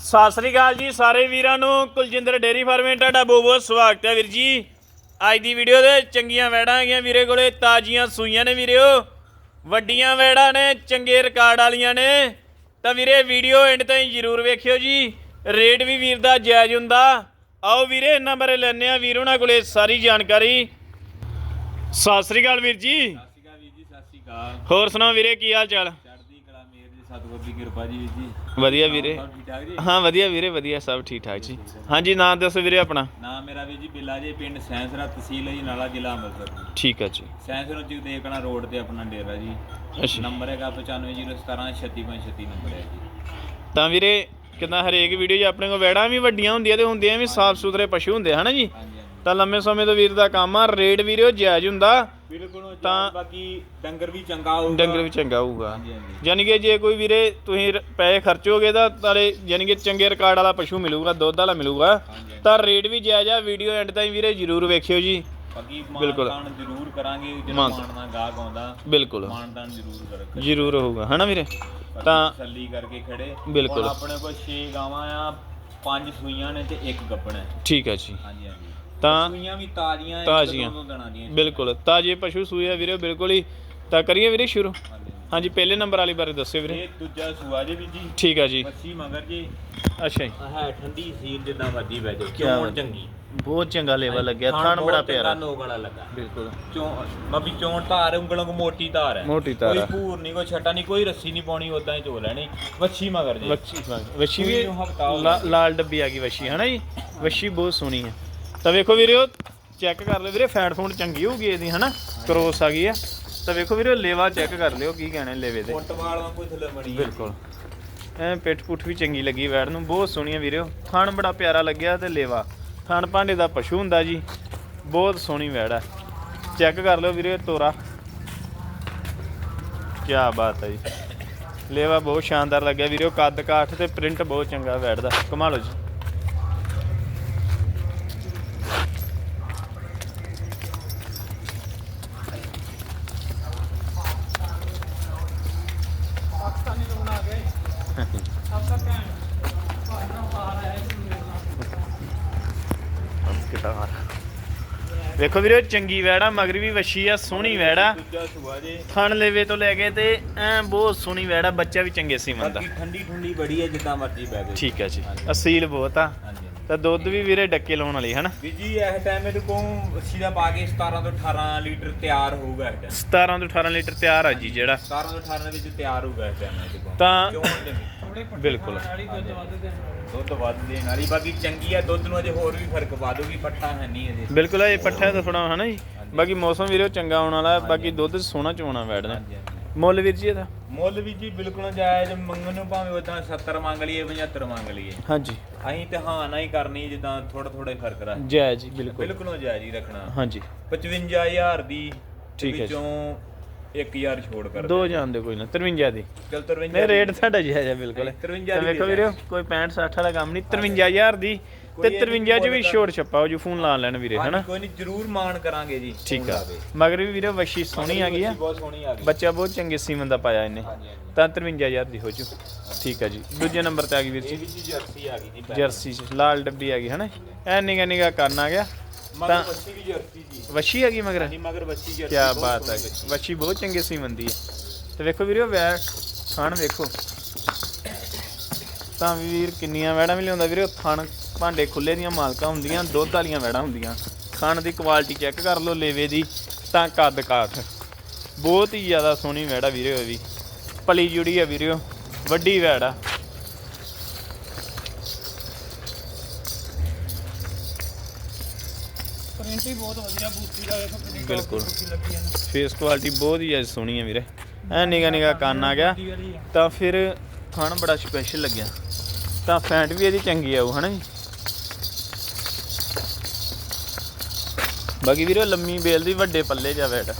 ਸਤਿ ਸ੍ਰੀ ਅਕਾਲ ਜੀ ਸਾਰੇ ਵੀਰਾਂ ਨੂੰ। ਕੁਲਜਿੰਦਰ ਡੇਰੀ ਫਾਰਮੇ ਤੁਹਾਡਾ ਬਹੁਤ ਬਹੁਤ ਸਵਾਗਤ ਹੈ ਵੀਰ ਜੀ। ਅੱਜ ਦੀ ਵੀਡੀਓ ਦੇ ਚੰਗੀਆਂ ਵੈੜਾਂ ਹੈਗੀਆਂ ਵੀਰੇ ਕੋਲੇ ਤਾਜ਼ੀਆਂ ਸੂਈਆਂ ਨੇ ਵੀਰਿਓ। ਵੱਡੀਆਂ ਵੈੜਾਂ ਨੇ ਚੰਗੇ ਰਿਕਾਰਡ ਵਾਲੀਆਂ ਨੇ। ਤਾਂ ਵੀਰੇ ਵੀਡੀਓ ਐਂਡ ਤਾਈਂ ਜਰੂਰ ਵੇਖਿਓ ਜੀ। ਰੇਟ ਵੀ ਵੀਰ ਦਾ ਜਾਇਜ਼ ਹੁੰਦਾ। ਆਓ ਵੀਰੇ ਇਹਨਾਂ ਬਾਰੇ ਲੈਣੇ ਆ ਵੀਰ ਉਹਨਾਂ ਕੋਲੇ ਸਾਰੀ ਜਾਣਕਾਰੀ। ਸਤਿ ਸ੍ਰੀ ਅਕਾਲ ਵੀਰ ਜੀ। ਸਤਿ ਸ਼੍ਰੀ ਅਕਾਲ ਵੀਰ ਜੀ ਸਤਿ ਸ਼੍ਰੀ ਅਕਾਲ। ਹੋਰ ਸੁਣਾਓ ਵੀਰੇ ਕੀ ਹਾਲ ਚਾਲ ਚੜ੍ਹਦੀ ਕਲਾ ਮੇਰ ਜੀ ਸਤਿਗੁਰ ਦੀ ਕਿਰਪਾ ਜੀ ਵੀਰ ਜੀ। ਵਧੀਆ ਵੀਰੇ। ਸਭ ਠੀਕ ਠਾਕ ਜੀ? ਹਾਂ ਵਧੀਆ ਵੀਰੇ ਵਧੀਆ ਸਭ ਠੀਕ ਠਾਕ ਜੀ। ਹਾਂਜੀ ਨਾਮ ਦੱਸੋ ਵੀਰੇ ਆਪਣਾ। ਨਾਮ ਮੇਰਾ ਵੀਰ ਜੀ ਬਿੱਲਾ ਜੀ ਪਿੰਡ ਸੈਂਸਰਾ ਤਹਿਸੀਲ ਹੈ ਜੀ ਨਾਲਾ ਜ਼ਿਲ੍ਹਾ ਅੰਮ੍ਰਿਤਸਰ ਠੀਕ ਹੈ ਜੀ। ਸੈਂਸਰਾ ਦੇਖਣਾ ਰੋਡ ਤੇ ਆਪਣਾ ਡੇਰਾ ਜੀ। ਅੱਛਾ। ਨੰਬਰ ਹੈਗਾ 9501733636 ਨੰਬਰ ਹੈ ਜੀ। ਤਾਂ ਵੀਰੇ ਕਿੰਨਾ ਹਰੇਕ ਵੀਡੀਓ 'ਚ ਆਪਣੇ ਕੋਲ ਵੈੜਾਂ ਵੀ ਵੱਡੀਆਂ ਹੁੰਦੀਆਂ ਤੇ ਹੁੰਦੀਆਂ ਵੀ ਸਾਫ਼ ਸੁਥਰੇ ਪਸ਼ੂ ਹੁੰਦੇ ਹਨਾ ਜੀ? ਹਾਂਜੀ ਤਾਂ ਲੰਮੇ ਸਮੇਂ ਤੋਂ ਵੀਰ ਦਾ ਕੰਮ ਆ ਰੇਟ ਵੀਰੇ ਜਾਇਜ਼ ਹੁੰਦਾ। ਬਿਲਕੁਲ ਤਾਂ- ਬਾਕੀ ਡੰਗਰ ਵੀ ਚੰਗਾ ਹੋਊਗਾ। ਡੰਗਰ ਵੀ ਚੰਗਾ ਹੋਊਗਾ। ਯਾਨੀ ਕਿ ਜੇ ਕੋਈ ਵੀਰੇ ਤੁਸੀਂ ਪੈਸੇ ਖਰਚੋਗੇ ਤਾਂ ਤਾਲੇ ਯਾਨੀ ਕਿ ਚੰਗੇ ਰਿਕਾਰਡ ਵਾਲਾ ਪਸ਼ੂ ਮਿਲੂਗਾ ਦੁੱਧ ਵਾਲਾ ਮਿਲੂਗਾ। ਤਾਂ ਰੇਟ ਵੀ ਜਾਇਜ਼ ਆ ਵੀਡੀਓ ਐਂਡ ਤਾਈਂ ਵੀਰੇ ਜਰੂਰ ਵੇਖਿਓ ਜੀ। ਬਾਕੀ ਬਿਲਕੁਲ। ਮਾਨਦਾਨ ਜ਼ਰੂਰ ਕਰਾਂਗੇ ਜਦੋਂ ਮਾਨ- ਮਾਨਦਾਨ ਗਾਹਕ ਆਉਂਦਾ ਬਿਲਕੁਲ। ਮਾਨਦਾਨ ਜ਼ਰੂਰ ਕਰਾਂਗੇ। ਜ਼ਰੂਰ ਹੋਊਗਾ ਹਨਾ ਵੀਰੇ? ਤਾਂ ਤਸੱਲੀ ਕਰਕੇ ਖੜੇ। ਬਿਲਕੁਲ। ਆਪਣੇ ਕੋਲ 6 ਗਾਵਾਂ ਆ ਪੰਜ ਸੂਈਆਂ ਨੇ ਤੇ ਇੱਕ ਗੱਬਣ ਹੈ ਠੀਕ ਹੈ ਜੀ। ਹਾਂਜੀ ਹਾਂਜੀ। ਤਾਂ ਸੂਈਆਂ ਵੀ ਤਾਜ਼ੀਆਂ ਇੱਕ ਤਾਜ਼ੀਆਂ। ਦੋ ਦਿਨਾਂ ਦੀਆਂ ਬਿਲਕੁਲ ਤਾਜੇ ਪਸ਼ੂ ਸੂਏ ਆ ਵੀਰੇ ਬਿਲਕੁਲ ਹੀ। ਤਾਂ ਕਰੀਏ ਵੀਰੇ ਸ਼ੁਰੂ। ਹਾਂਜੀ। ਹਾਂਜੀ ਪਹਿਲੇ ਨੰਬਰ ਵਾਲੀ ਬਾਰੇ ਦੱਸਿਓ ਵੀਰੇ। ਇਹ ਦੂਜਾ ਸੂਆ ਜੀ ਵੀ ਜੀ। ਠੀਕ ਆ ਜੀ। ਮੱਛੀ ਮਗਰ ਜੀ। ਅੱਛਾ ਜੀ। ਹੈ ਠੰਡੀ ਸੀਲ ਜਿੱਦਾਂ ਵੱਡੀ ਬੈ ਕਿਆ ਚੋਣ ਬਾਤ। ਚੰਗੀ। ਬਹੁਤ ਚੰਗਾ ਲੇਵਾ ਲੱਗਿਆ ਥਣ ਥਣ ਬਹੁਤ ਬੜਾ ਚੰਗਾ ਪਿਆਰਾ। ਨੋਕ ਵਾਲਾ ਲੱਗਾ। ਬਿਲਕੁਲ। ਚੋਣ ਮੱਬੀ ਚੋਣ ਧਾਰ ਉਂਗਲਾਂ ਕੋ ਮੋਟੀ ਧਾਰ ਹੈ। ਮੋਟੀ ਧਾਰ ਕੋਈ। ਭੂਰ ਨਹੀਂ ਕੋਈ ਛੱਟਾ ਨਹੀਂ ਕੋਈ ਰੱਸੀ ਨਹੀਂ ਪਾਉਣੀ ਉਦਾਂ ਹੀ ਚੋ ਲੈਣੀ। ਵੱਛੀ ਮਗਰ ਜੀ। ਵੱਛੀ ਵੱਛੀ ਵੀ ਲਾ- ਲਾਲ ਡੱਬੀ ਆ ਗਈ ਵੱਛੀ ਹਨਾ ਜੀ? ਵੱਛੀ ਬਹੁਤ ਸੋਹਣੀ ਹੈ। ਤਾਂ ਵੇਖੋ ਵੀਰੇ ਚੈੱਕ ਕਰ ਲਿਓ ਵੀਰੇ ਫੈਟ ਫੂਡ ਚੰਗੀ ਹੋਊਗੀ ਇਹਦੀ ਹਨਾ? ਕ੍ਰੋਸ ਆ ਗਈ ਆ। ਤਾਂ ਵੇਖੋ ਵੀਰੇ ਲੇਵਾ ਚੈੱਕ ਕਰ ਲਿਓ ਕੀ ਕਹਿਣੇ ਲੇਵੇ ਦੇ। ਫੁੱਟਬਾਲ ਵਾਂਗੂ ਥੱਲੇ ਬਣੀ ਹੈ। ਬਿਲਕੁਲ। ਐ ਪਿੱਠ ਪੁੱਠ ਵੀ ਚੰਗੀ ਲੱਗੀ ਵੈੜ ਨੂੰ ਬਹੁਤ ਸੋਹਣੀਆਂ ਵੀਰੇ। ਥਣ ਬੜਾ ਪਿਆਰਾ ਲੱਗਿਆ ਤੇ ਲੇਵਾ। ਥਣ ਭਾਂਡੇ ਦਾ ਪਸ਼ੂ ਹੁੰਦਾ ਜੀ ਬਹੁਤ ਸੋਹਣੀ ਵੈੜ ਹੈ ਚੈੱਕ ਕਰ ਲਿਓ ਵੀਰੇ ਤੋਰਾ। ਕੀ ਬਾਤ ਹੈ ਜੀ। ਲੇਵਾ ਬਹੁਤ ਸ਼ਾਨਦਾਰ ਲੱਗਿਆ ਵੀਰੇ ਕੱਦ ਕਾਠ ਤੇ ਪ੍ਰਿੰਟ ਬਹੁਤ ਚੰਗਾ ਵੈੜ ਦਾ। ਕਮਾ ਲਓ ਜੀ। ਵੇਖੋ ਵੀਰੇ ਚੰਗੀ ਵੈੜ ਮਗਰ ਵੀ ਵੱਛੀ ਆ ਸੋਹਣੀ ਵੈੜ। ਆ ਦੂਜਾ ਸੂਆ ਜੀ। ਥਣ ਲੇਵੇ ਤੋਂ ਲੈ ਕੇ ਤੇ ਐ ਬਹੁਤ ਸੋਹਣੀ ਵੈੜ ਬੱਚਾ ਵੀ ਚੰਗੇ ਸੀਮਨ ਦਾ ਬਾਕੀ ਠੰਡੀ ਠੰਡੀ ਬੜੀ ਹੈ ਜਿੱਦਾਂ ਮਰਜ਼ੀ ਬਹਿ ਜਾਓ। ਠੀਕ ਹੈ ਜੀ ਹਾਂਜੀ। ਅਸੀਲ ਬਹੁਤ ਆ। ਹਾਂਜੀ। ਤਾਂ ਦੁੱਧ ਵੀ ਵੀਰੇ ਡੱਕੇ ਲਾਉਣ ਵਾਲੀ ਹਨਾ? ਵੀ ਜੀ ਇਸ ਟਾਈਮ ਇਹਦੇ ਕੋਲ ਅੱਸੀ ਦਾ ਪਾ ਕੇ 17 ਤੋਂ 18 ਲੀਟਰ ਤਿਆਰ ਹੋਊਗਾ ਇਸ ਟਾਈਮ 17 ਤੋਂ 18 ਲੀਟਰ ਤਿਆਰ ਆ ਜੀ ਜਿਹੜਾ। 17 ਤੋਂ 18 ਦੇ ਵਿੱਚ ਤਿਆਰ ਹੋਊਗਾ ਇਸ ਟਾਈਮ ਇਹਦੇ ਕੋਲ। ਤਾਂ- ਕਿਉਂ ਚੰਗੀ ਬਿਲਕੁਲ। ਦੁੱਧ ਵੱਧ ਦੇਣ ਵਾਲੀ। ਬਾਕੀ ਚੰਗੀ ਆ ਦੁੱਧ ਨੂੰ ਅਜੇ ਹੋਰ ਵੀ ਫ਼ਰਕ ਪਾ ਦੂਗੀ ਪੱਠਾ ਹੈ ਨਹੀਂ ਅਜੇ। ਬਿਲਕੁਲ ਇਹ ਪੱਠਾ ਤਾਂ ਥੋੜਾ ਹਨਾ ਜੀ? ਬਾਕੀ ਮੌਸਮ ਵੀਰੇ ਚੰਗਾ ਆਉਣ ਵਾਲਾ ਬਾਕੀ ਦੁੱਧ ਸੋਹਣਾ ਚੋਣਾ ਹਾਂਜੀ ਮੁੱਲ ਵੀਰ ਜੀ ਇਹਦਾ? ਮੁੱਲ ਵੀ ਜੀ ਬਿਲਕੁਲ ਜਾਇਜ਼ ਮੰਗਣ ਨੂੰ ਭਾਵੇਂ ਉਦਾਂ 70 ਮੰਗ ਲਈਏ 75 ਮੰਗ ਲਈਏ। ਹਾਂਜੀ। ਅਸੀਂ ਤੇ ਹਾਂ ਨਾ ਹੀ ਕਰਨੀ ਜਿੱਦਾਂ ਥੋੜਾ ਥੋੜਾ ਫ਼ਰਕ ਰੱਖ ਜੈ ਜੀ ਬਿਲਕੁਲ। ਬਿਲਕੁਲ ਜਾਇਜ਼ ਹੀ ਰੱਖਣਾ। ਹਾਂਜੀ। 55000 ਦੀ ਠੀਕ ਹੈ ਜੀ। ਵਿੱਚੋਂ 1000 ਛੋੜ ਕਰ ਦੋ ਜਾਣ ਦੇ ਕੋਈ ਨਾ 53 ਦੀ। ਚਲ 53 ਨਹੀਂ ਰੇਟ ਸਾਡਾ ਜੀ ਹੈ। ਬਿਲਕੁਲ 53 ਤਾਂ ਵੇਖੋ ਵੀਰੇ ਕੋਈ 65 60 ਵਾਲਾ ਕੰਮ ਨਹੀਂ 53000 ਦੀ। ਤੇ 53 ਚ ਵੀ ਛੋਟ ਛੱਪਾ ਜੂ ਫੋਨ ਲਾ ਲੈਣ ਵੀਰੇ ਹਨਾ? ਕੋਈ ਨਹੀਂ ਜਰੂਰ ਮਾਣ ਕਰਾਂਗੇ ਜੀ ਠੀਕ ਆ। ਮਗਰ ਵੀ ਵੀਰੇ ਵਸ਼ੀ ਸੋਹਣੀ ਆ ਗਈ ਆ। ਬਹੁਤ ਸੋਹਣੀ ਆ ਗਈ। ਬੱਚਾ ਬਹੁਤ ਚੰਗੇ ਸੀਮਨ ਦਾ ਪਾਇਆ ਇਹਨੇ। ਤਾਂ 53000 ਦੀ ਹੋ ਜੂ। ਠੀਕ ਆ ਜੀ। ਦੂਜੇ ਨੰਬਰ ਤੇ ਆ ਗਈ ਵੀਰ ਇਹ ਜੀ ਵੀ ਜੀ ਜਰਸੀ ਆ ਗਈ ਜੀ। ਜਰਸੀ ਚ ਲਾਲ ਡੱਬੀ ਆ ਗਈ ਹਨਾ? ਐ ਨਿਗਾ ਨਿਗਾ ਕਰਨ ਆ ਗਿਆ। ਮਗਰ ਵੀ ਜੀ। ਆ ਗਈ ਮਗਰ? ਨਹੀਂ ਮਗਰ ਬੱਚੀ ਜਰਸੀ ਕੀ ਬਾਤ ਹੈ। ਵਸ਼ੀ ਬਹੁਤ ਚੰਗੇ ਸੀਮਨ ਦੀ ਹੈ ਤੇ ਵੇਖੋ ਵੀਰੇ ਵੈੜ ਥਣ ਵੇਖੋ। ਤਾਂ ਵੀਰ ਕਿੰਨੀਆਂ ਵੈੜਾਂ ਵੀ ਲਿਆਉਂਦਾ ਵੀਰੇ। ਥਣ ਭਾਂਡੇ ਖੁੱਲੇ ਦੀਆਂ ਮਾਲਕਾਂ ਹੁੰਦੀਆਂ ਦੁੱਧ ਵਾਲੀਆਂ ਵੈੜਾਂ ਹੁੰਦੀਆਂ। ਥਣ ਦੀ ਕੁਆਲਿਟੀ ਚੈੱਕ ਕਰ ਲਓ ਲੇਵੇ ਦੀ ਤਾਂ ਕੱਦ ਕਾਠ। ਬਹੁਤ ਹੀ ਜ਼ਿਆਦਾ ਸੋਹਣੀ ਵੈੜ ਵੀਰੇ ਉਹ ਵੀ। ਪਲੀ ਜੁੜੀ ਆ ਵੀਰੇ। ਵੱਡੀ ਵੈੜ। ਪ੍ਰਿੰਟ ਹੀ ਬਹੁਤ ਵਧੀਆ ਬੂਟੀ ਦਾ ਵੇਖੋ ਕਿੰਨੀ top ਬਿਲਕੁਲ। ਬੂਟੀ ਲੱਗੀ ਹੈ ਨਾ। ਫੇਸ ਕੁਆਲਿਟੀ ਬਹੁਤ ਹੀ ਜ਼ਿਆਦਾ ਸੋਹਣੀ ਆ ਵੀਰੇ। ਐ ਨਿਗਾ ਨਿਗਾ ਕੰਨ ਆ ਗਿਆ। ਬੂਟੀ ਵਾਲੀ ਆ। ਤਾਂ ਫਿਰ ਥਣ ਬੜਾ ਸਪੈਸ਼ਲ ਲੱਗਿਆ। ਤਾਂ ਫੈਂਟ ਵੀ ਇਹਦੀ ਚੰਗੀ ਆਊ ਹਨਾ ਜੀ? ਬਾਕੀ ਵੀਰੇ ਲੰਮੀ ਬੇਲ ਦੀ ਵੱਡੇ ਪੱਲੇ ਜਾ ਵੈਟ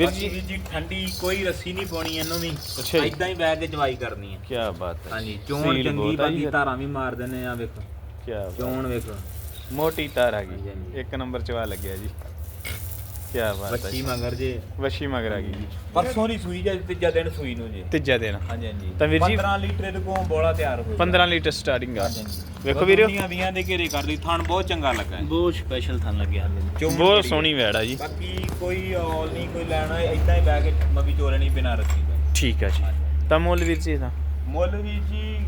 ਵੀਰ ਜੀ। ਜੀ ਠੰਡੀ ਕੋਈ ਰੱਸੀ ਨਹੀਂ ਪਾਉਣੀ ਇਹਨੂੰ ਵੀ। ਅੱਛਾ ਜੀ। ਇਦਾਂ ਹੀ ਬੈਗ ਕੇ ਜਵਾਈ ਕਰਨੀ ਹੈ ਕੀ ਬਾਤ ਹੈ। ਹਾਂਜੀ ਚੋਣ ਸੀਲ ਚੰਗੀ ਬਹੁਤ ਆ ਜੀ ਬਾਕੀ ਫਿਰ। ਧਾਰਾਂ ਵੀ ਮਾਰ ਦਿੰਨੇ ਆ ਵੇਖੋ। ਕੀ ਬਾਤ ਚੋਣ ਵੇਖੋ। ਮੋਟੀ ਤਾਰ ਆ ਹਾਂਜੀ, ਗਈ। ਹਾਂਜੀ। ਇੱਕ ਨੰਬਰ ਚਵਾ ਲੱਗਿਆ ਜੀ। ਕੀ ਬਾਤ ਹੈ ਜੀ। ਮਗਰ ਜੇ। ਵਸ਼ੀ ਮਗਰ ਆ ਗਈ ਪਰਸੋਂ ਦੀ ਸੂਈ ਜੇ ਤੀਜਾ ਦਿਨ ਸੂਈ ਨੂੰ ਜੇ। ਤੀਜਾ ਦਿਨ। ਹਾਂਜੀ ਹਾਂਜੀ। ਤਾਂ ਵੀਰ ਜੀ- 15 ਲੀਟਰ ਦੇ ਕੋਲ ਬੋਲਾ ਤਿਆਰ ਹੋ 15 ਲੀਟਰ ਸਟਾਰਟਿੰਗ ਆ। ਵੇਖੋ ਵੀਰੋ। ਦੁਨੀਆਂ ਵੀਆਂ ਦੇ ਘੇਰੇ ਕਰਦੀ ਥਣ ਬਹੁਤ ਚੰਗਾ ਲੱਗਾ ਹੈ। ਬਹੁਤ ਸਪੈਸ਼ਲ ਥਾਂ ਲੱਗਿਆ ਹਾਲੇ ਚੁੰਮ ਬਹੁਤ ਜਿਹੜੀ ਸੋਹਣੀ ਵੈੜ ਆ ਜੀ। ਬਾਕੀ ਕੋਈ ਔਲ ਨਹੀਂ ਕੋਈ ਲੈਣਾ ਇਦਾਂ ਹੀ ਬਹਿ ਕੇ ਮਵੀ ਚੋਲਣੀ ਬਿਨਾ ਰੱਖੀ ਦਾ। ਠੀਕ ਆ ਜੀ। ਤਾਂ ਮੁੱਲ ਵੀਰ ਜੀ ਇਹਦਾ? ਮੁੱਲ ਵੀ ਜੀ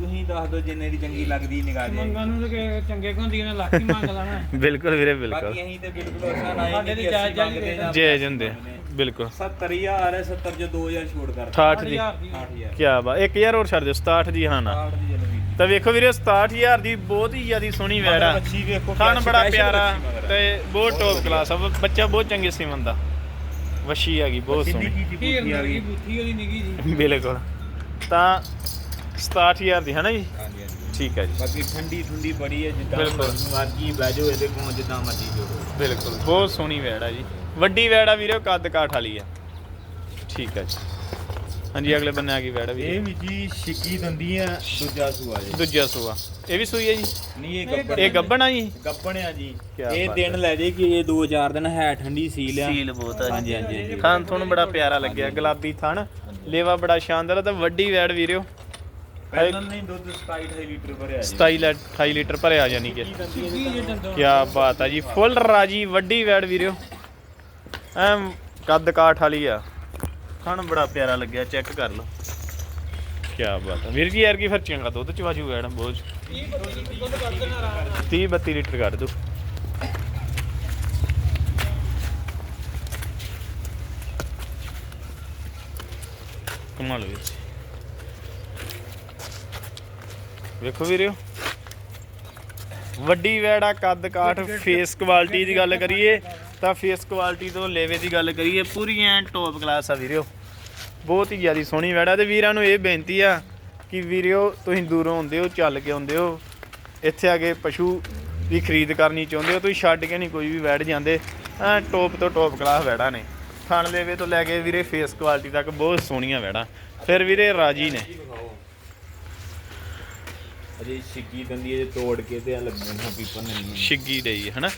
ਤੁਸੀਂ ਦੱਸ ਦਿਓ ਜਿੰਨੇ ਦੀ ਚੰਗੀ ਲੱਗਦੀ ਨਿਗਾਹ ਮੰਗਾਂ ਜੇ ਨੂੰ ਤੇ ਚੰਗੇ ਹੁੰਦੀਆਂ ਨੇ ਲੱਖ ਹੀ ਮੰਗ ਲੈਣਾ। ਬਿਲਕੁਲ ਵੀਰੇ ਬਿਲਕੁਲ। ਬਾਕੀ ਅਸੀਂ ਤੇ ਬਿਲਕੁਲ ਅਸਾਂ ਨਾ ਸਾਡੇ ਜਾਇਜ਼ ਜਾਇਜ਼ ਹੁੰਦੇ ਬਿਲਕੁਲ। 70000 ਹੈ 70 ਚ 2000 ਛੋੜ ਕਰ 68 ਦੀ। 8000 ਦੀ। 8000 ਕੀ ਬਾ 1000 ਹੋਰ ਛੱਡ ਦਿਓ 67 ਦੀ ਹਾਂ ਨਾ। 60 ਦੀ ਜਨਵੀ ਤਾਂ ਵੇਖੋ ਵੀਰੇ 67000 ਦੀ ਬਹੁਤ ਹੀ ਜ਼ਿਆਦੀ ਸੋਹਣੀ ਵੈੜ ਆ। ਬੱਚੀ ਵੇਖੋ ਖਾਣ ਬੜਾ ਪਿਆਰਾ। ਤੇ ਬਹੁਤ ਟੌਪ ਕਲਾਸ ਆ। ਬੱਚਾ ਬਹੁਤ ਚੰਗੇ ਸੀਮਨ ਦਾ। ਵਸ਼ੀ ਹੈਗੀ ਬਹੁਤ ਸੋਹਣੀ। ਕੀ ਉਹਦੀ ਨਿੱਗੀ ਜੀ ਬਿਲਕੁਲ। ਤਾਂ 67000 ਦੀ ਹੈ ਨਾ ਜੀ? ਹਾਂਜੀ ਹਾਂਜੀ। ਠੀਕ ਹੈ ਜੀ। ਬਾਕੀ ਠੰਡੀ ਠੰਡੀ ਬੜੀ ਹੈ ਜਿੱਦਾਂ ਬਿਲਕੁਲ। ਮਰਜ਼ੀ ਬਹਿ ਜਾਓ ਇਹਦੇ ਕੋਲ ਜਿੱਦਾਂ ਮਰਜ਼ੀ ਜੋੜੋ ਬਿਲਕੁਲ ਬਹੁਤ ਸੋਹਣੀ ਵੈੜ ਆ ਜੀ। ਵੱਡੀ ਵੈੜ ਆ ਵੀਰੇ ਕੱਦ ਕਾਠ ਵਾਲੀ ਆ। ਠੀਕ ਹੈ ਜੀ। ਹਾਂਜੀ ਅਗਲੇ ਬੰਨੇ ਆ ਗਈ ਵੈੜ ਵੀ। ਇਹ ਵੀ ਜੀ ਛਿੱਕੀ ਦੰਦੀ ਆ ਦੂਜਾ ਸੂਆ ਜੀ। ਦੂਜਾ ਸੂਆ। ਇਹ ਵੀ ਸੂਈ ਹੈ ਜੀ? ਨਹੀਂ ਇਹ ਗੱਬੜ ਇਹ ਗੱਬਣ ਆ ਜੀ? ਗੱਬਣ ਆ ਜੀ। ਕਿਆ ਇਹ ਬਾਤ ਦਿਨ ਲੈ ਜੇ ਕਿ ਇਹ 2-4 ਦਿਨ ਹੈ ਠੰਡੀ ਸੀਲ ਆ। ਸੀਲ ਬਹੁਤ ਆ ਜੀ। ਹਾਂਜੀ ਹਾਂਜੀ ਹਾਂਜੀ। ਥਣ ਤੁਹਾਨੂੰ ਬੜਾ ਪਿਆਰਾ ਲੱਗਿਆ ਗੁਲਾਬੀ ਥਣ। ਲੇਵਾ ਬੜਾ ਸ਼ਾਨਦਾਰ ਆ ਤਾਂ ਵੱਡੀ ਵੈੜ ਵੀਰਿਓ। ਪਹਿਲਾਂ ਨਹੀਂ ਦੁੱਧ 27 ਲੀਟਰ ਭਰਿਆ ਜੀ 27 ਲੈ 28 ਲੀਟਰ ਭਰਿਆ ਜਾਨੀ ਕਿ। ਕੀ ਬਾਤ ਆ ਜੀ ਫੁੱਲ ਰਾਜੀ ਵੱਡੀ ਵੈੜ ਵੀਰਿਓ ਐਮ ਕੱਦ ਕਾਠ ਵਾਲੀ ਆ। ਥਣ ਬੜਾ ਪਿਆਰਾ ਲੱਗਿਆ ਚੈੱਕ ਕਰ ਲਓ। ਕੀ ਬਾਤ ਆ। ਵੀਰ ਜੀ ਯਾਰ ਕੀ ਫਿਰ ਚੰਗਾ ਦੁੱਧ ਚ ਵਾਜੂ ਵੈੜ ਬਹੁਤ। 30 32 ਦੁੱਧ ਕਰ ਦੇਣਾ ਆਰਾਮ ਨਾਲ 30 32 ਲੀਟਰ ਕਰ ਦੋ। ਕਮਾਲ ਵੀਰ ਜੀ। ਵੇਖੋ ਵੀਰਿਓ ਵੱਡੀ ਵੈੜਾ ਕੱਦ ਕਾਠ ਫੇਸ ਕੁਆਲਿਟੀ ਦੀ ਗੱਲ ਕਰੀਏ ਤਾਂ ਫੇਸ ਕੁਆਲਿਟੀ ਤੋਂ ਲੇਵੇ ਦੀ ਗੱਲ ਕਰੀਏ, ਪੂਰੀ ਐਨ ਟੌਪ ਕਲਾਸ ਆ ਵੀਰਿਓ। ਬਹੁਤ ਹੀ ਜ਼ਿਆਦਾ ਸੋਹਣੀ ਵੈੜਾ ਤੇ ਵੀਰਾਂ ਨੂੰ ਇਹ ਬੇਨਤੀ ਆ ਕਿ ਵੀਰਿਓ, ਤੁਸੀਂ ਦੂਰੋਂ ਆਉਂਦੇ ਹੋ, ਚੱਲ ਕੇ ਆਉਂਦੇ ਹੋ, ਇੱਥੇ ਆ ਕੇ ਪਸ਼ੂ ਦੀ ਖਰੀਦ ਕਰਨੀ ਚਾਹੁੰਦੇ ਹੋ, ਤੁਸੀਂ ਛੱਡ ਕੇ ਨਹੀਂ ਕੋਈ ਵੀ ਵੈੜ ਜਾਂਦੇ। ਐ ਟੌਪ ਤੋਂ ਟੌਪ ਕਲਾਸ ਵੈੜਾ ਨੇ। ਥਣ ਲੇਵੇ ਤੋਂ ਲੈ ਕੇ ਵੀਰੇ ਫੇਸ ਕੁਆਲਿਟੀ ਤੱਕ ਬਹੁਤ ਸੋਹਣੀਆਂ ਵੈੜਾਂ। ਫਿਰ ਵੀਰੇ ਰਾਜੀ ਨੇ। ਅਜੇ ਛਿੱਕੀ ਦੰਦੀ ਇਹ ਤੋੜ ਕੇ ਤੇ ਆ ਲੱਗਣਾ ਪੀਪਰ ਨਹੀਂ ਛਿੱਗੀ ਡਈ ਹੈ ਹਨਾ?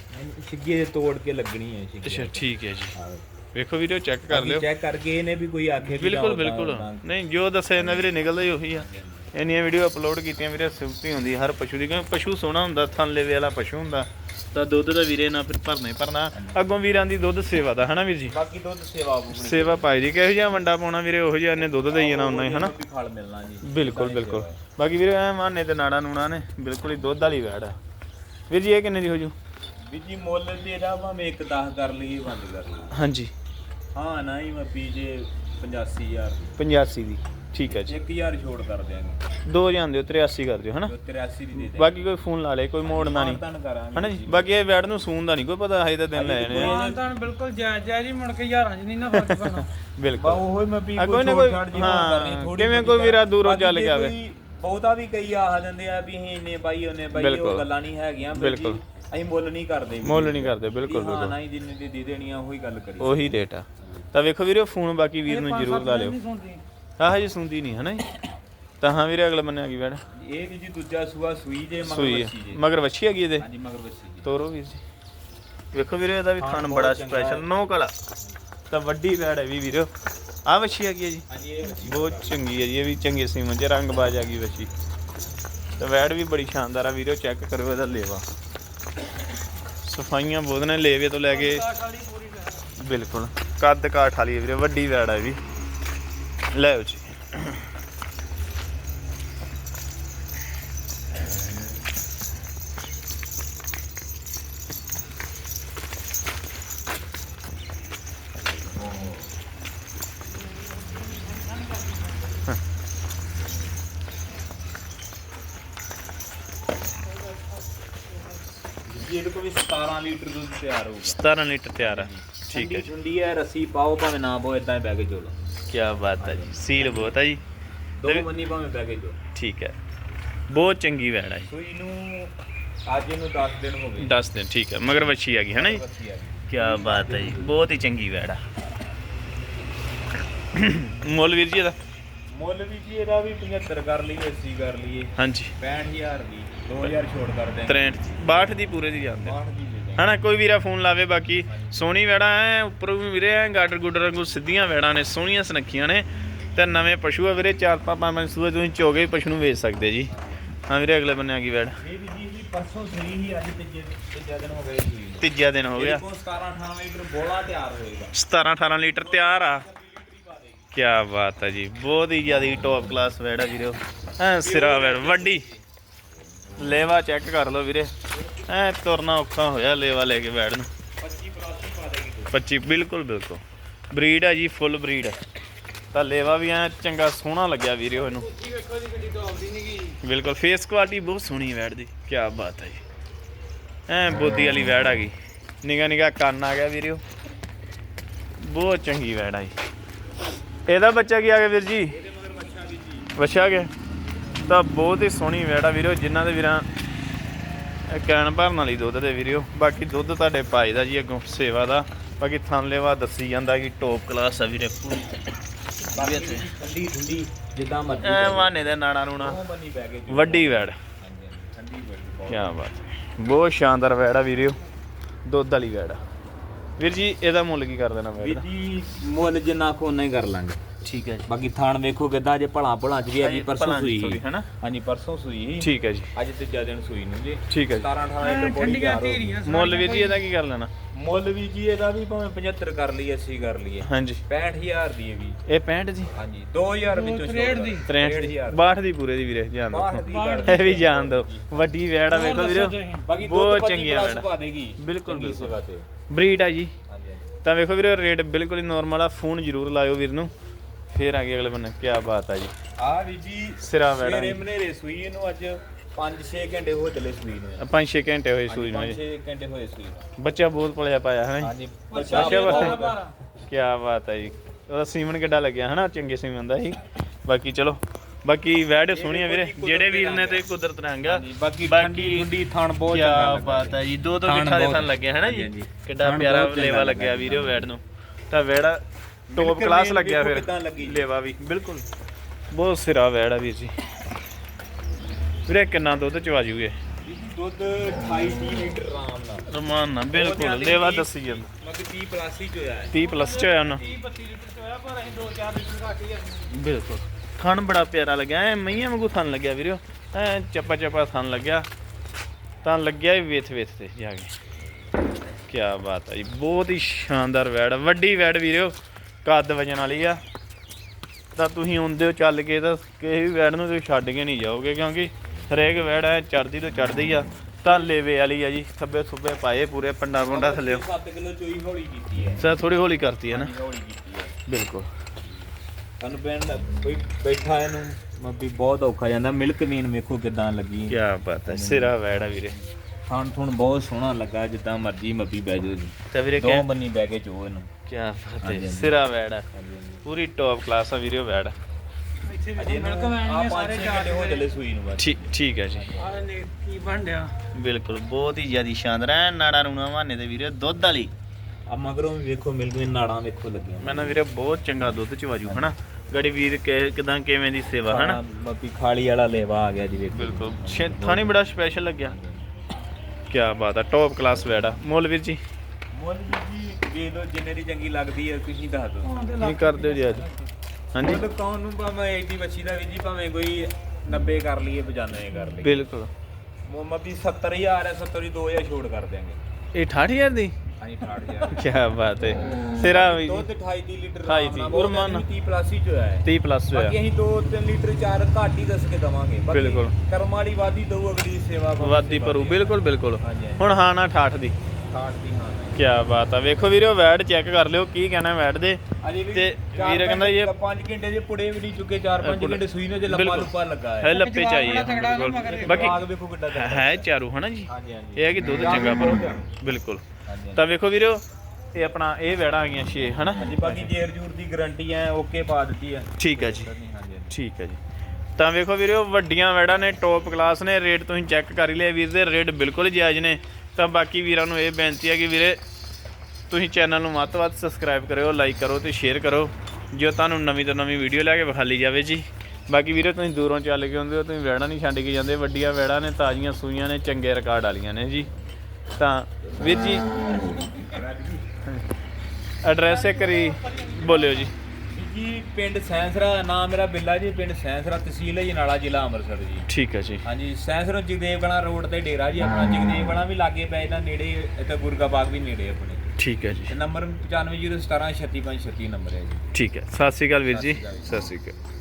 ਛਿੱਕੀ ਇਹ ਤੋੜ ਕੇ ਲੱਗਣੀ ਹੈ ਛਿੱਕੀ ਅੱਛਾ ਠੀਕ ਹੈ ਜੀ। ਵੇਖੋ ਵੀਡੀਓ ਚੈੱਕ ਕਰ ਲਿਓ। ਚੈੱਕ ਕਰਕੇ ਇਹਨੇ ਵੀ ਕੋਈ ਆਖੇ ਵੀ ਬਿਲਕੁਲ ਨਹੀਂ ਜੋ ਦੱਸਿਆ ਇਹਨਾਂ ਵੀਰੇ ਨਿਕਲਦਾ ਹੀ ਉਹੀ ਆ। ਇੰਨੀਆਂ ਵੀਡੀਓ ਅਪਲੋਡ ਕੀਤੀਆਂ ਵੀਰੇ ਸਿਫਤੀ ਹੁੰਦੀ ਹਰ ਪਸ਼ੂ ਦੀ ਕਿਉਂਕਿ ਪਸ਼ੂ ਸੋਹਣਾ ਹੁੰਦਾ ਥਣ ਲੇਵੇ ਵਾਲਾ ਪਸ਼ੂ ਹੁੰਦਾ। ਤਾਂ ਦੁੱਧ ਦਾ ਵੀਰੇ ਨਾ ਫਿਰ ਭਰਨੇ ਭਰਨਾ। ਅੱਗੋਂ ਵੀਰਾਂ ਦੀ ਦੁੱਧ ਸੇਵਾ ਦਾ ਹਨਾ ਵੀਰ ਜੀ? ਬਾਕੀ ਦੁੱਧ ਸੇਵਾ ਬੁਗਣੀ ਸੇਵਾ ਪਾਈ ਜੀ ਕਿਹੋ ਜਿਹਾ ਵੰਡਾ ਪਾਉਣਾ ਵੀਰੇ ਉਹੋ ਜਿਹਾ ਨੇ ਦੁੱਧ ਦੇਈ ਜਾਣਾ ਉਹਨਾਂ ਹੀ ਹਨਾ? ਫਲ ਮਿਲਣਾ ਜੀ। ਬਿਲਕੁਲ ਬਿਲਕੁਲ। ਬਾਕੀ ਵੀਰੇ ਐ ਮਾਨੇ ਤੇ ਨਾੜਾ ਨੂਣਾ ਨੇ ਬਿਲਕੁਲ ਹੀ ਦੁੱਧ ਵਾਲੀ ਵੈੜ ਆ। ਵੀਰ ਜੀ ਇਹ ਕਿੰਨੇ ਦੀ ਹੋ ਜੂ? ਵੀ ਜੀ ਮੁੱਲ ਤੇ ਇਹਦਾ ਭਾਵੇਂ ਇੱਕ 10 ਕਰ ਲਈਏ ਬੰਦ ਕਰ ਲਈਏ। ਹਾਂਜੀ। ਹਾਂ ਨਾ ਹੀ ਮੈਂ ਪੀਜੇ 85000 85 ਦੀ। ਠੀਕ ਹੈ ਜੀ। 1000 ਛੋੜ ਕਰ ਦਿਆਂਗੇ। ਦੋ ਜਾਂਦੇ ਹੋ 83 ਕਰ ਦਿਓ ਹਨਾ? ਜੋ 83 ਦੀ ਦੇ ਦੇ ਬਾਕੀ ਕੋਈ ਫੋਨ ਲਾ ਲੇ ਕੋਈ ਮੋੜਨਾ ਨਹੀਂ। ਮਾਨਤਾਨ ਕਰਾਂਗੇ ਹਨਾ ਜੀ? ਬਾਕੀ ਇਹ ਵੈੜ ਨੂੰ ਸੂਣ ਦਾ ਨਹੀਂ ਕੋਈ ਪਤਾ ਹਜੇ ਤਾਂ ਦਿਨ ਲੈ ਜਾਣੇ ਆ। ਹਾਂ ਤਾਂ ਬਿਲਕੁਲ ਜਾਇਜ਼ ਜਾਇਜ਼ ਹੀ ਮੁੜ ਕੇ ਹਜ਼ਾਰਾਂ 'ਚ ਨਹੀਂ ਨਾ ਫ਼ਰਕ ਪੈਣਾ। ਬਾ ਬਿਲਕੁਲ ਉਹ ਹੀ ਮੈਂ ਪੀ ਆ ਕੋਈ ਨਾ ਕੋਈ- ਹਾਂ, ਕਿਵੇਂ ਕੋਈ ਵੀਰਾ ਦੂਰੋਂ ਚੱਲ ਕੇ ਆਵੇ। ਬਹੁਤਾ ਵੀ ਕਈ ਆ ਜਾਂਦੇ ਆ ਵੀ ਅਸੀਂ ਇੰਨੇ ਬਾਈ ਉਹਨੇ ਬਾਈ ਬਿਲਕੁਲ। ਉਹ ਗੱਲਾਂ ਨਹੀਂ ਹੈਗੀਆਂ ਜੀ, ਬਿਲਕੁਲ। ਅਸੀਂ ਮੁੱਲ ਨਹੀਂ ਕਰਦੇ ਵੀ। ਮੁੱਲ ਨਹੀਂ ਕਰਦੇ ਬਿਲਕੁਲ ਹਾਂ ਬਿਲਕੁਲ। ਨਾ ਹੀ ਜਿੰਨੇ ਦੀ ਦੇ ਦੇਣੀ ਆ ਉਹੀ ਗੱਲ ਕਰੀ ਉਹੀ ਰੇਟ ਆ। ਤਾਂ ਵੇਖੋ ਵੀਰੇ ਫੋਨ ਬਾਕੀ ਵੀਰ ਨੂੰ ਜ਼ਰੂਰ ਲਾ ਲਿਓ। ਨਹੀਂ ਸੁਣਦੀ। ਆਹ ਜੀ ਸੁਣਦੀ ਨਹੀਂ ਹਨਾ ਤਾਂ ਹਾਂ ਵੀਰੇ ਅਗਲੇ ਬੰਨੇ ਆ ਗਈ ਇਹ ਵੀ ਜੀ ਦੂਜਾ ਸੂਆ ਸੂਈ ਜੇ ਮਗਰ ਸੂਈ। ਬੱਚੀ ਜੇ। ਮਗਰ ਵੱਛੀ ਹੈਗੀ ਇਹਦੇ? ਹਾਂਜੀ ਮਗਰ ਜੀ। ਤੋਰੋ ਵੀਰ ਜੀ। ਵੇਖੋ ਵੀਰੇ ਇਹਦਾ ਵੀ ਖਾਣ ਬੜਾ ਸਪੈਸ਼ਲ ਨੋ ਕਲਾ। ਤਾਂ ਵੱਡੀ ਵੈੜ ਹੈ ਵੀ ਵੀਰੋ। ਆ ਵੱਛੀ ਹੈਗੀ ਹੈ ਜੀ। ਹਾਂਜੀ ਇਹ ਬਹੁਤ ਚੰਗੀ ਹੈ ਜੀ ਇਹ ਵੀ ਚੰਗੇ ਸੀਮਨ ਚ ਰੰਗ ਬਾਜ ਆ ਗਈ ਵੱਛੀ। ਤੇ ਵੈੜ ਵੀ ਬੜੀ ਸ਼ਾਨਦਾਰ ਆ ਵੀਰੋ ਚੈੱਕ ਕਰੋ ਇਹਦਾ ਲੇਵਾ। ਸਫਾਈਆਂ ਬਹੁਤ ਨੇ ਲੇਵੇ ਤੋਂ ਲੈ ਕੇ ਬਿਲਕੁਲ। ਕੱਦ ਕਾਠ ਵਾਲੀ ਹੈ ਵੀਰੇ ਵੱਡੀ ਵੈੜ ਹੈ ਵੀ। ਲੈ ਜੀ। ਇਹਦੇ ਕੋਲ ਵੀ 17 ਲੀਟਰ ਦੁੱਧ ਤਿਆਰ ਹੋਊਗਾ 17 ਲੀਟਰ ਤਿਆਰ ਆ। ਠੀਕ ਹੈ ਜੀ। ਠੰਡੀ ਹੈ ਰੱਸੀ ਪਾਓ ਭਾਵੇਂ ਨਾ ਪਾਓ ਇਦਾਂ ਹੀ ਕੇ ਚੋਲੋ ਕੀ ਬਾਤ ਹੈ ਜੀ ਸੀਲ ਬਹੁਤ ਹੈ ਜੀ। ਦੋ ਮੰਨੀ ਭਾਵੇਂ ਕੇ ਚੋਲੋ ਠੀਕ ਹੈ। ਬਹੁਤ ਚੰਗੀ ਵੈੜ ਹੈ ਜੀ। ਸੂਈ ਨੂੰ ਅੱਜ ਇਹਨੂੰ 10 ਦਿਨ ਹੋ ਗਏ। 10 ਦਿਨ ਠੀਕ ਹੈ। ਮਗਰ ਵੱਛੀ ਆ ਗਈ ਹੈ ਨਾ ਜੀ? ਬੱਚੀ ਆ ਗਈ। ਕੀ ਬਾਤ ਹੈ ਜੀ ਬਹੁਤ ਹੀ ਚੰਗੀ ਵੈੜ ਆ। ਮੁੱਲ ਵੀਰ ਜੀ ਇਹਦਾ? ਮੁੱਲ ਵੀ ਜੀ ਇਹਦਾ ਵੀ 75 ਕਰ ਲਈਏ 80 ਕਰ ਲਈਏ। ਹਾਂਜੀ। 65000 ਦੀ 2000 ਛੋੜ ਕਰ ਦਿਆਂਗੇ। 63 62 ਦੀ ਪੂਰੇ ਦੀ ਜਾਂਦੇ 62 ਦੀ ਦੇ ਹਨਾ ਕੋਈ ਵੀਰਾ ਫੋਨ ਲਾਵੇ ਬਾਕੀ ਸੋਹਣੀ ਵੈੜਾ ਐ ਉੱਪਰੋਂ ਵੀ ਵੀਰੇ ਐ ਗਾਡਰ ਗੁੱਡਰ ਵਾਂਗੂ ਸਿੱਧੀਆਂ ਵੈੜਾਂ ਨੇ ਸੋਹਣੀਆਂ ਸੁਨੱਖੀਆਂ ਨੇ। ਤੇ ਨਵੇਂ ਪਸ਼ੂ ਆ ਵੀਰੇ ਚਾਰ ਪੰਜ ਪੰਜ ਸੂਏ ਤੁਸੀਂ ਚੋਗੇ ਪਸ਼ੂ ਨੂੰ ਵੇਚ ਸਕਦੇ ਜੀ। ਹਾਂ ਵੀਰੇ ਅਗਲੇ ਬੰਨੇ ਆ ਗਈ ਵੈੜ। ਇਹ ਵੀ ਜੀ ਜੀ ਪਰਸੋਂ ਸਹੀ ਹੀ ਅੱਜ ਤੀਜੇ ਤੀਜਾ ਦਿਨ ਹੋ ਗਿਆ ਜੀ। ਤੀਜਾ ਦਿਨ ਹੋ ਗਿਆ। ਕੋ 17 18 ਲੀਟਰ ਬੋਲਾ ਤਿਆਰ ਹੋਏਗਾ। 17 18 ਲੀਟਰ ਤਿਆਰ ਆ। ਕੀ ਬਾਤ ਹੈ ਜੀ ਬਹੁਤ ਹੀ ਜ਼ਿਆਦਾ ਟੌਪ ਕਲਾਸ ਵੈੜ ਆ ਵੀਰੇ। ਐ ਸਿਰਾ ਵੈੜ ਵੱਡੀ। ਲੇਵਾ ਚੈੱਕ ਕਰ ਲਓ ਵੀਰੇ। ਐ ਤੁਰਨਾ ਔਖਾ ਹੋਇਆ ਲੇਵਾ ਲੈ ਕੇ ਵੈੜ ਨੂੰ। 25 ਪਲਾਸੀ ਪਾ ਦੇਗੀ 25 ਬਿਲਕੁਲ ਬਿਲਕੁਲ। ਬਰੀਡ ਹੈ ਜੀ ਫੁੱਲ ਬਰੀਡ ਹੈ ਤਾਂ ਲੇਵਾ ਵੀ ਐ ਚੰਗਾ ਸੋਹਣਾ ਲੱਗਿਆ ਵੀਰੇ ਇਹਨੂੰ ਬਿਲਕੁਲ ਫੇਸ ਕੁਆਲਿਟੀ ਬਹੁਤ ਸੋਹਣੀ ਵੈੜ ਦੀ। ਕੀ ਬਾਤ ਹੈ ਜੀ। ਐ ਬੋਦੀ ਵਾਲੀ ਵੈੜ ਆ ਗਈ। ਨਿਗਾ ਨਿਗਾ ਕੰਨ ਆ ਗਿਆ ਵੀਰਿਓ ਬਹੁਤ ਚੰਗੀ ਵੈੜ ਆ ਜੀ। ਇਹਦਾ ਬੱਚਾ ਕੀ ਆ ਗਿਆ ਵੀਰ ਜੀ। ਬੱਚਾ ਆ ਗਿਆ? ਤਾਂ ਬਹੁਤ ਹੀ ਸੋਹਣੀ ਵੈੜ ਆ ਵੀਰਿਓ ਜਿਨ੍ਹਾਂ ਦੇ ਵੀਰਾਂ ਕੈਨ ਭਰਨ ਵਾਲੀ ਦੁੱਧ ਦੇ ਵੀਰਿਓ ਬਾਕੀ ਦੁੱਧ ਤੁਹਾਡੇ ਪਾਈ ਦਾ ਜੀ ਅੱਗੋਂ ਸੇਵਾ ਦਾ। ਬਾਕੀ ਥਾਂਲੇਵਾ ਦੱਸੀ ਜਾਂਦਾ ਕਿ ਟੌਪ ਕਲਾਸ ਆ ਵੀਰੇ। ਪੂਰੀ ਠੰਡੀ ਠੰਡੀ ਜਿੱਦਾਂ ਮਰਜ਼ੀ ਐ ਵਾਨੇ ਦੇ ਨਾਣਾ ਨੂਣਾ ਵੱਡੀ ਵੈੜ। ਕੀ ਬਾਤ ਹੈ। ਬਹੁਤ ਸ਼ਾਨਦਾਰ ਵੈੜ ਆ ਵੀਰਿਓ ਦੁੱਧ ਵਾਲੀ ਵੈੜ ਆ। ਵੀਰ ਜੀ ਇਹਦਾ ਮੁੱਲ ਕੀ ਕਰ ਦੇਣਾ ਵੀਰ ਜੀ ਮੁੱਲ ਜਿੰਨਾ ਕੋ ਨਹੀਂ ਕਰ ਲਾਂਗੇ। ਠੀਕ ਹੈ ਜੀ। ਬਾਕੀ ਥਾਣ ਵੇਖੋ ਕਿੱਦਾਂ ਜੇ ਭਲਾ ਭਲਾ ਚ ਵੀ ਅੱਜ ਪਰਸੋਂ ਸੂਈ ਦੀ ਸੀ। ਹਨਾ? ਹਾਂਜੀ ਪਰਸੋਂ ਸੂਈ ਸੀ। ਠੀਕ ਹੈ ਜੀ। ਅੱਜ ਤੀਜਾ ਦਿਨ ਸੂਈ ਨੂੰ ਜੀ। ਠੀਕ ਹੈ ਜੀ। 17 18 ਲੀਟਰ ਬੋਲੀ ਠੰਡੀਆਂ ਤਿਆਰ ਹੋ ਗਈ। ਧੀਰੀਆਂ ਮੁੱਲ ਵੀਰ ਜੀ ਇਹਦਾ ਕੀ ਕਰ ਲੈਣਾ? ਮੁੱਲ ਵੀ ਜੀ ਇਹਦਾ ਵੀ ਭਾਵੇਂ 75 ਕਰ ਲਈਏ 80 ਕਰ ਲਈਏ। ਹਾਂਜੀ। 65000 ਦੀ ਹੈ ਵੀ ਇਹ 65 ਜੀ? ਹਾਂਜੀ 2000 ਵਿੱਚੋਂ ਛੋੜ 63 ਦੀ। 63 ਦੀ 63 62 ਦੀ ਪੂਰੇ ਦੀ ਵੀਰੇ ਜਾਨ ਦੋ। ਬਾਹਠ ਦੀ ਬਾਹਠ ਕਰ ਇਹ ਵੀ ਜਾਨ ਦੋ। ਵੱਡੀ ਵੈੜ ਆ ਵੇਖੋ ਵੀਰੇ। ਬਾਕੀ ਬਹੁਤ ਚੰਗੀਆਂ ਚੰਗੀਆਂ ਵੈੜਾਂ। ਪਾ ਦੇਗੀ। ਬਿਲਕੁਲ, ਚੰਗੀ ਬਿਲਕੁਲ। ਤੇ। ਬਰੀਡ ਆ ਜੀ। ਹਾਂਜੀ ਤਾਂ ਵੇਖੋ ਵੀਰੇ ਰੇਟ ਬਿਲਕੁਲ ਹੀ ਨਾਰਮਲ ਆ। ਫੋਨ ਜ਼ਰੂਰ ਲਾਇਓ ਵੀਰ ਨੂੰ। ਫੇਰ ਆ ਗਏ ਅਗਲੇ ਬੰਨੇ ਕੀ ਬਾਤ ਆ ਜੀ। ਆ ਵੀ ਜੀ ਸਿਰਾ ਵੈੜਾ ਸਵੇਰੇ ਮਨੇਰੇ ਸੂਈ ਇਹਨੂੰ ਅੱਜ 5-6 ਘੰਟੇ ਹੋ ਚੱਲੇ ਸੂਈ ਨੂੰ। ਪੰਜ ਛੇ ਘੰਟੇ ਹੋਏ ਸੂਈ ਨੂੰ ਜੀ 5-6 ਘੰਟੇ ਹੋਏ ਸੂਈ ਨੂੰ। ਬੱਚਾ ਬਹੁਤ ਪਲਿਆ ਪਾਇਆ ਹੈ ਹਾਂਜੀ ਬੱਚਾ ਬੱਚਾ ਵਾ। ਕੀ ਬਾਤ ਹੈ ਜੀ। ਉਹਦਾ ਸੀਮਨ ਕਿੱਡਾ ਲੱਗਿਆ ਹਨਾ ਚੰਗੇ ਸੀਮਨ ਦਾ ਸੀ ਬਾਕੀ ਚਲੋ ਬਾਕੀ ਵੈੜ ਸੋਹਣੀਆਂ ਵੀਰੇ। ਜਿਹੜੇ ਵੀਰ ਨੇ ਤੇ ਕੁਦਰਤ ਰੰਗ ਹਾਂਜੀ, ਬਾਕੀ ਬਾਕੀ ਠੰਡੀ ਠੰਡੀ ਥਣ ਬਹੁਤ ਕੀ ਚੰਗਾ ਲੱਗਾ ਬਾਤ ਹੈ ਜੀ। ਦੋ ਦੋ ਥਣ ਮਿੱਠਾ ਦੇ ਬਹੁਤ- ਥਣ ਲੱਗਿਆ ਹਨਾ ਜੀ? ਹਾਂਜੀ, ਹਾਂਜੀ। ਕਿੱਡਾ ਥਣ ਪਿਆਰਾ ਬਹੁਤ ਚੰਗਾ ਲੇਵਾ ਲੱਗਿਆ ਲੱਗਾ ਵੀਰੇ ਵੈੜ ਨੂੰ। ਤਾਂ ਵੈੜਾ ਟੌਪ ਬਿਲਕੁਲ ਕਲਾਸ ਲੱਗਿਆ ਵੇਖੋ ਫਿਰ ਕਿੱਦਾਂ ਲੱਗੀ। ਲੇਵਾ ਵੀ ਬਿਲਕੁਲ। ਬਹੁਤ ਸਿਰਾ ਵੈੜ ਆ ਵੀਰ ਜੀ। ਵੀਰੇ ਕਿੰਨਾ ਦੁੱਧ ਚਵਾ ਜੂਗੇ ਦੁੱਧ 28 ਲੀਟਰ ਆਰਾਮ ਨਾਲ। ਰਮਾਨ ਨਾ ਬਿਲਕੁਲ ਲੇਵਾ ਦੱਸੀ ਜਾਂਦਾ। ਮਤਲਬ 30 ਪਲੱਸ ਹੀ ਚ ਹੋਇਆ ਹੈ। 30 ਪਲੱਸ ਚ ਹੋਇਆ ਉਹਨਾਂ। 30 32 ਲੀਟਰ ਚ ਹੋਇਆ ਪਰ ਅਸੀਂ 2-4 ਲੀਟਰ ਘੱਟ ਹੀ ਬਿਲਕੁਲ। ਥਣ ਬੜਾ ਪਿਆਰਾ ਲੱਗਿਆ ਐ ਮਈਆਂ ਵਾਂਗੂ ਥਣ ਲੱਗਿਆ ਵੀਰੋ ਐ ਚੱਪਾ ਚੱਪਾ ਥਣ ਲੱਗਿਆ। ਤਾਂ ਲੱਗਿਆ ਹੀ ਵੇਥ ਵੇਥ ਤੇ ਜਾ ਕੇ। ਕੀ ਬਾਤ ਹੈ ਜੀ ਬਹੁਤ ਹੀ ਸ਼ਾਨਦਾਰ ਵੈੜ ਆ। ਵੱਡੀ ਵੈੜ ਵੀਰੋ ਕੱਦ ਵਜਣ ਵਾਲੀ ਆ। ਤਾਂ ਤੁਸੀਂ ਆਉਂਦੇ ਹੋ ਚੱਲ ਕੇ ਤਾਂ ਕਿਸੇ ਵੀ ਵੈੜ ਨੂੰ ਤੁਸੀਂ ਛੱਡ ਕੇ ਨਹੀਂ ਜਾਓਗੇ ਕਿਉਂਕਿ ਹਰੇਕ ਵੈੜ ਐ ਚੜਦੀ ਤੋਂ ਚੜਦੀ ਆ। ਤਾਂ ਲੇਵੇ ਵਾਲੀ ਆ ਜੀ ਥੱਬੇ ਥੁੱਬੇ ਪਾਏ ਪੂਰੇ ਪੰਡਾ ਪੁੰਡਾ ਥੱਲੇ। 7 ਕਿਲੋ ਚੋਈ ਹੌਲੀ ਕੀਤੀ ਹੈ ਸਰ ਥੋੜੀ ਹੌਲੀ ਕਰਤੀ ਹੈ ਨਾ। ਹੌਲੀ ਕੀਤੀ ਹੈ ਬਿਲਕੁਲ। ਸਾਨੂੰ ਪਿੰਡ ਕੋਈ ਬੈਠਾ ਇਹਨੂੰ ਮੈਂ ਵੀ ਬਹੁਤ ਔਖਾ ਜਾਂਦਾ ਮਿਲਕ ਨੀਨ ਵੇਖੋ ਕਿਦਾਂ ਲੱਗੀ। ਕੀ ਬਾਤ ਹੈ ਸਿਰਾ ਵੈੜ ਆ ਵੀਰੇ। ਖਾਣ ਥੁਣ ਬਹੁਤ ਸੋਹਣਾ ਲੱਗਾ ਜਿੱਦਾਂ ਮਰਜ਼ੀ ਮੱਬੀ ਬਹਿ ਜਾਓ ਜੀ। ਤਾਂ ਵੀਰੇ ਦੋ ਬੰਨੀ ਬਹਿ ਕੇ ਚੋ ਇਹਨੂੰ। ਕੀ ਬਾਤ ਹੈ। ਸਿਰਾ ਹਾਂਜੀ ਪੂਰੀ ਟੌਪ ਕਲਾਸ ਆ ਵੀਰੇ ਵੈੜ ਇੱਥੇ ਅਜੇ ਸਾਰੇ ਹੋ ਸੂਈ ਨੂੰ ਠੀਕ ਠੀਕ ਹੈ ਜੀ। ਆ ਨੇ ਕੀ ਬਿਲਕੁਲ ਬਹੁਤ ਹੀ ਜ਼ਿਆਦੀ ਸ਼ਾਨਦਾਰ ਹੈ ਨਾੜਾ ਰੂਣਾ ਮਾਨੇ ਦੇ ਵੀਰੇ ਦੁੱਧ ਵਾਲੀ। ਆ ਮਗਰੋਂ ਵੀ ਵੇਖੋ ਮਿਲਕ ਨੀਨ ਨਾੜਾਂ ਵੇਖੋ ਲੱਗੀਆਂ। ਮੈਂ ਨਾ ਵੀਰੇ ਬਹੁਤ ਚੰਗਾ ਦੁੱਧ ਚਵਾਜੂ ਹਨਾ? ਗੜੀ ਵੀਰ ਕਿਦਾਂ ਕਿਵੇਂ ਦੀ ਸੇਵਾ ਹਨਾ? ਮੱਪੀ ਖਾਲੀ ਵਾਲਾ ਲੇਵਾ ਆ ਗਿਆ ਜੀ ਵੇਖੋ। ਬਿਲਕੁਲ। ਥਾਣੀ ਬੜਾ ਸਪੈਸ਼ਲ ਲੱਗਿਆ। ਕੀ ਬਾਤ ਆ ਟੌਪ ਕਲਾਸ ਵੈੜ ਆ ਮੁੱਲ ਵੀਰ ਜੀ? ਮੁੱਲ ਜੀ ਦੇ ਦੋ ਜਿੰਨੇ ਦੀ ਚੰਗੀ ਲੱਗਦੀ ਹੈ ਤੁਸੀਂ ਦੱਸ ਦਿਓ। ਹੁਣ ਤੇ ਕੀ ਕਰਦੇ ਹੋ ਜੀ ਅੱਜ। ਹਾਂਜੀ? ਮੁੱਲ ਕੌਣ ਨੂੰ ਭਾਵੇਂ ਐਡੀ ਬੱਚੀ ਦਾ ਵੀ ਜੀ ਭਾਵੇਂ ਕੋਈ 90 ਕਰ ਲਈਏ 95 ਕਰ ਲਈਏ। ਬਿਲਕੁਲ। ਮੁਹੰਮਦ ਵੀ 70000 ਹੈ 70 ਦੀ 2000 ਛੋੜ ਕਰ ਦਿਆਂਗੇ। ਇਹ 68000 ਦੀ? ਹਾਂਜੀ 68000 ਕੀ ਬਾਤ ਹੈ। ਸਿਰਾ ਵੀ ਦੁੱਧ 28 ਦੀ ਲੀਟਰ 28 ਦੀ, ਉਰਮਾਨ। 30 ਪਲੱਸ ਹੀ ਹੋਇਆ ਹੈ। 30 ਪਲੱਸ ਬਾਕੀ ਹੋਇਆ ਅਸੀਂ 2-3 ਲੀਟਰ ਚਾਰ ਘੱਟ ਹੀ ਦੱਸ ਕੇ ਦਵਾਂਗੇ। ਬਿਲਕੁਲ। ਕਰਮ ਵਾਲੀ ਵਾਦੀ ਦਊ ਅਗਲੀ ਸੇਵਾ ਵਾਦੀ ਭਰੂ। ਦੇ। ਬਿਲਕੁਲ ਬਿਲਕੁਲ। ਹਾਂਜੀ, ਹਾਂਜੀ। ਹੁਣ ਹਾਂ ਨਾ 68 ਦੀ। 60 ਦੀ ਹਾਂ। ਕੀ ਬਾਤ ਆ। ਵੇਖੋ ਵੀਰੋ ਵੈਡ ਚੈੱਕ ਕਰ ਲਿਓ ਕੀ ਕਹਿਣਾ ਵੈਡ ਦੇ। ਤੇ ਵੀਰ ਕਹਿੰਦਾ ਇਹ 5 ਘੰਟੇ ਦੇ ਪੁੜੇ ਵੀ ਨਹੀਂ ਚੁੱਕੇ 4-5 ਪੁੜੇ। ਘੰਟੇ ਸੂਈ ਨੇ ਜੇ ਲੱਪਾ। ਲੁੱਪਾ ਲੱਗਾ ਹੈ। ਹੈ ਲੱਪੇ ਨਾ ਬਿਲਕੁਲ। ਮਗਰ। ਬਾਕੀ। ਹੈ ਚਾਰੂ ਹਨਾ ਜੀ? ਇਹ ਹੈ ਕਿ ਦੁੱਧ ਚੰਗਾ ਪਰ ਆ। ਬਿਲਕੁਲ। ਤਾਂ ਵੇਖੋ ਵੀਰੋ ਇਹ ਆਪਣਾ ਇਹ ਵੈੜਾਂ ਆ ਗਈਆਂ 6 ਹਨਾ? ਹਾਂਜੀ ਬਾਕੀ ਜੇਰ ਜੂਰ ਦੀ ਗਾਰੰਟੀ ਹੈ ਓਕੇ ਪਾ ਦਿੱਤੀ ਹੈ। ਠੀਕ ਹੈ ਜੀ। ਠੀਕ ਹੈ ਜੀ। ਤਾਂ ਵੇਖੋ ਵੀਰੋ ਵੱਡੀਆਂ ਵੈੜਾਂ ਨੇ ਟੌਪ ਕਲਾਸ ਨੇ ਰੇਟ ਤੁਸੀਂ ਚੈੱਕ ਕਰ ਹੀ ਲਿਆ ਵੀਰ ਦੇ ਰੇਟ ਬਿਲਕੁਲ ਜਾਇਜ਼ ਨੇ। ਤਾਂ ਬਾਕੀ ਵੀਰਾਂ ਨੂੰ ਇਹ ਬੇਨਤੀ ਹੈ ਕਿ ਵੀਰੇ ਤੁਸੀਂ ਚੈਨਲ ਨੂੰ ਵੱਧ ਤੋਂ ਵੱਧ ਸਬਸਕ੍ਰਾਈਬ ਕਰਿਓ ਲਾਈਕ ਕਰੋ ਤੇ ਸ਼ੇਅਰ ਕਰੋ ਜੋ ਤੁਹਾਨੂੰ ਨਵੀਂ ਤੋਂ ਨਵੀਂ ਵੀਡੀਓ ਲੈ ਕੇ ਵਿਖਾਲੀ ਜਾਵੇ ਜੀ। ਬਾਕੀ ਵੀਰੇ ਤੁਸੀਂ ਦੂਰੋਂ ਚੱਲ ਕੇ ਆਉਂਦੇ ਹੋ ਤੁਸੀਂ ਵੈੜਾਂ ਨਹੀਂ ਛੱਡ ਕੇ ਜਾਂਦੇ ਵੱਡੀਆਂ ਵੈੜਾਂ ਨੇ ਤਾਜ਼ੀਆਂ ਸੂਈਆਂ ਨੇ ਚੰਗੇ ਰਿਕਾਰਡ ਵਾਲੀਆਂ ਨੇ ਜੀ। ਤਾਂ ਵੀਰ ਜੀ ਐਡਰੈਸ ਇੱਕ ਵਾਰੀ ਬੋਲਿਓ ਜੀ। ਜੀ ਪਿੰਡ ਸੈਂਸਰਾ ਨਾਮ ਮੇਰਾ ਬਿੱਲਾ ਜੀ ਪਿੰਡ ਸੈਂਸਰਾ ਤਹਿਸੀਲ ਹੈ ਜਨਾਲਾ ਜ਼ਿਲ੍ਹਾ ਅੰਮ੍ਰਿਤਸਰ ਜੀ। ਠੀਕ ਹੈ ਜੀ। ਹਾਂਜੀ ਸੈਂਸਰੋਂ ਜਗਦੇਵਗਣਾ ਰੋਡ ਤੇ ਡੇਰਾ ਜੀ ਆਪਣਾ ਜਗਦੇਵਗਣਾ ਵੀ ਲਾਗੇ ਪੈ ਜਾਂਦਾ ਨੇੜੇ ਇੱਥੇ ਗੁਰਗਾ ਬਾਗ ਵੀ ਨੇੜੇ ਆਪਣੇ। ਠੀਕ ਹੈ ਜੀ। ਤੇ ਨੰਬਰ 9501736536 ਨੰਬਰ ਹੈ ਜੀ। ਠੀਕ ਹੈ। ਸਤਿ ਸ਼੍ਰੀ ਅਕਾਲ ਵੀਰ ਜੀ। ਸਤਿ ਸ਼੍ਰੀ ਅਕਾਲ। ਸਤਿ ਸ਼੍ਰੀ ਅਕਾਲ।